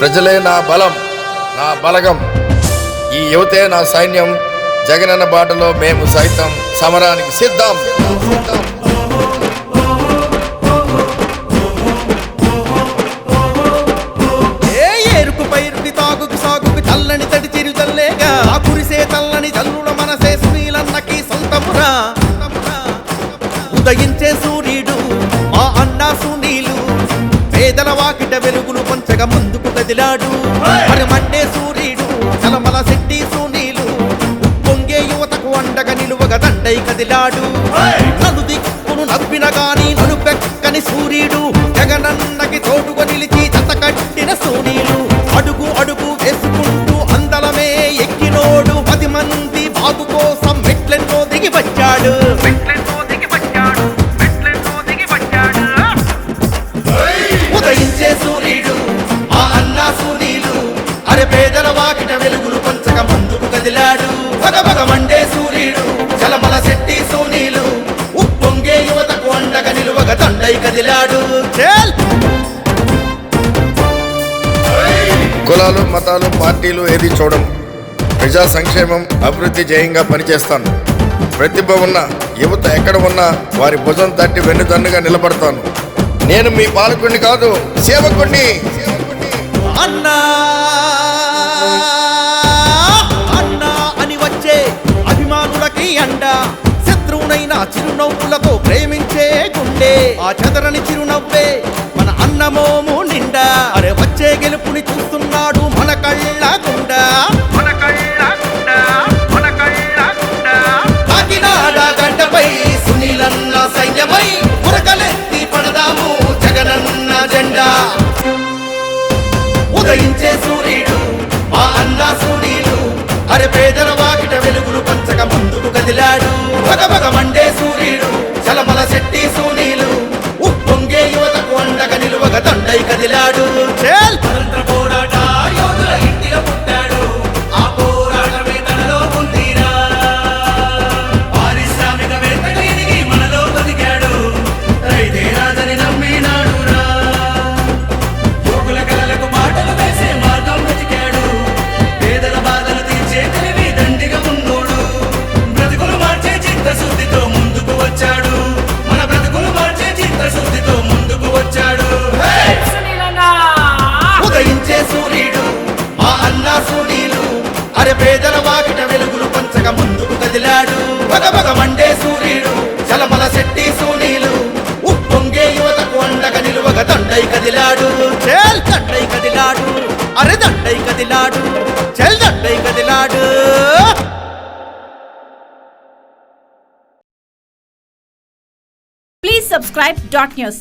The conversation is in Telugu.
ప్రజలే నా బలం నా బలగం. ఈ యువతే నా సైన్యం జగనన్న బాటలో మేము సైతం సమరానికి సిద్ధం. సిద్ధం ఏ పైరుకి చల్లని తడి ఆ మనసే ఉదయించే సూర్యుడు మా అన్న సునీలు పేదల వాకిట వెలుగులు పంచగా ముందు కదిలాడు. మరి మండే సూర్యుడు చలమల శెట్టి సునీలు. పొంగే యువతకు అండగా నిలువగా దండై కదిలాడు. నలు దిక్కును నవ్విన గాని నలుపెక్కని సూర్యుడు జగనన్నకి తోడుగా నిలిచి జత కట్టిన సూనీలు. పేదల వాకిట వెలుగులు పంచక ముందుకు కదిలాడు. భగభగ మండే సూర్యుడు చలమల శెట్టి సూనీలు. ఉప్పొంగే యువతకు అండగా నిలువగ దండై కదిలాడు. కులాలు మతాలు పార్టీలు ఏది చూడను ప్రజా సంక్షేమం అభివృద్ధి జయంగా పనిచేస్తాను. ప్రతిభ ఉన్న యువత ఎక్కడ ఉన్నా వారి భుజం తట్టి వెన్నుదన్నుగా నిలబడతాను. నేను మీ పాలకుడిని కాదు సేవకుడిని అన్నా! శత్రువునైనా చిరునవ్వులతో ప్రేమించే గుండె. ఆ చెదరని చిరునవ్వే మన అన్నమోము నిండా. అరే వచ్చే గెలుపుని చూస్తున్నాడు మన కళ్ళ గుండా. మన కళ్ళ గుండా మన కళ్ళ గుండా. కాకినాడ గడ్డపై సునీలన్న సైన్యమై ఉరకలెత్తి పడదాము జగనన్న జెండా. ఉదయించే సూర్యుడు మా అన్న సూర్యుడు అరే పేదల వాకిట వెలుగులు పంచక ముందుకు కదిలాడు. మండే సూర్యులు అరే పేదల వాకిట వెలుగులు పంచక ముందుకు కదిలాడు. భగభగ మండే సూర్యుడు చలమల శెట్టి సూనీలు. ఉప్పొంగే యువతకు అండగా నిలువగ దండై కదిలాడు. చేల్ దండై కదిలాడు అరే దండై కదిలాడు చెల్ దండై కదిలాడు. Please subscribe dot news.